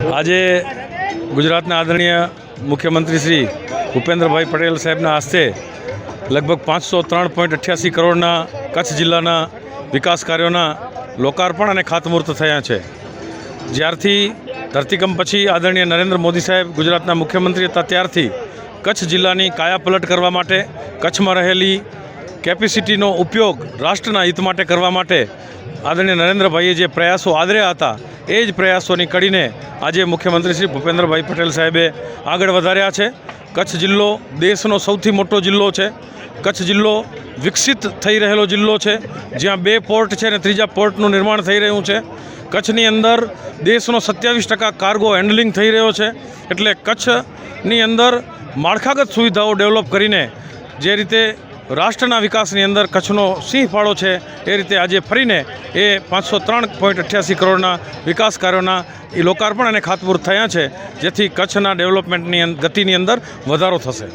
આજે ગુજરાતના આદરણીય મુખ્યમંત્રી શ્રી ભૂપેન્દ્રભાઈ પટેલ સાહેબના હસ્તે લગભગ પાંચસો ત્રણ પોઈન્ટ અઠ્યાસી કરોડના કચ્છ જિલ્લાના વિકાસ કાર્યોના લોકાર્પણ અને ખાતમુહૂર્ત થયા છે. જ્યારથી ધરતીકંપ પછી આદરણીય નરેન્દ્ર મોદી સાહેબ ગુજરાતના મુખ્યમંત્રી હતા, ત્યારથી કચ્છ જિલ્લાની કાયાપલટ કરવા માટે, કચ્છમાં રહેલી કેપેસિટીનો ઉપયોગ રાષ્ટ્રના હિત માટે કરવા માટે આદરણીય નરેન્દ્રભાઈએ જે પ્રયાસો આદર્યા હતા, એ જ પ્રયાસોની કડીને આજે મુખ્યમંત્રી શ્રી ભૂપેન્દ્રભાઈ પટેલ સાહેબે આગળ વધાર્યા છે. કચ્છ જિલ્લો દેશનો સૌથી મોટો જિલ્લો છે. કચ્છ જિલ્લો વિકસિત થઈ રહેલો જિલ્લો છે. જ્યાં બે પોર્ટ છે અને ત્રીજા પોર્ટનું નિર્માણ થઈ રહ્યું છે. કચ્છની અંદર દેશનો સત્યાવીસ ટકા કાર્ગો હેન્ડલિંગ થઈ રહ્યો છે. એટલે કચ્છની અંદર માળખાગત સુવિધાઓ ડેવલપ કરીને જે રીતે રાષ્ટ્રના વિકાસની અંદર કચ્છનો સિંહ ફાળો છે એ રીતે આજે ફરીને એ પાંચસો ત્રણ પોઈન્ટ અઠ્યાસી કરોડના વિકાસ કાર્યોના એ લોકાર્પણ અને ખાતમુહૂર્ત થયા છે, જેથી કચ્છના ડેવલપમેન્ટની ગતિની અંદર વધારો થશે.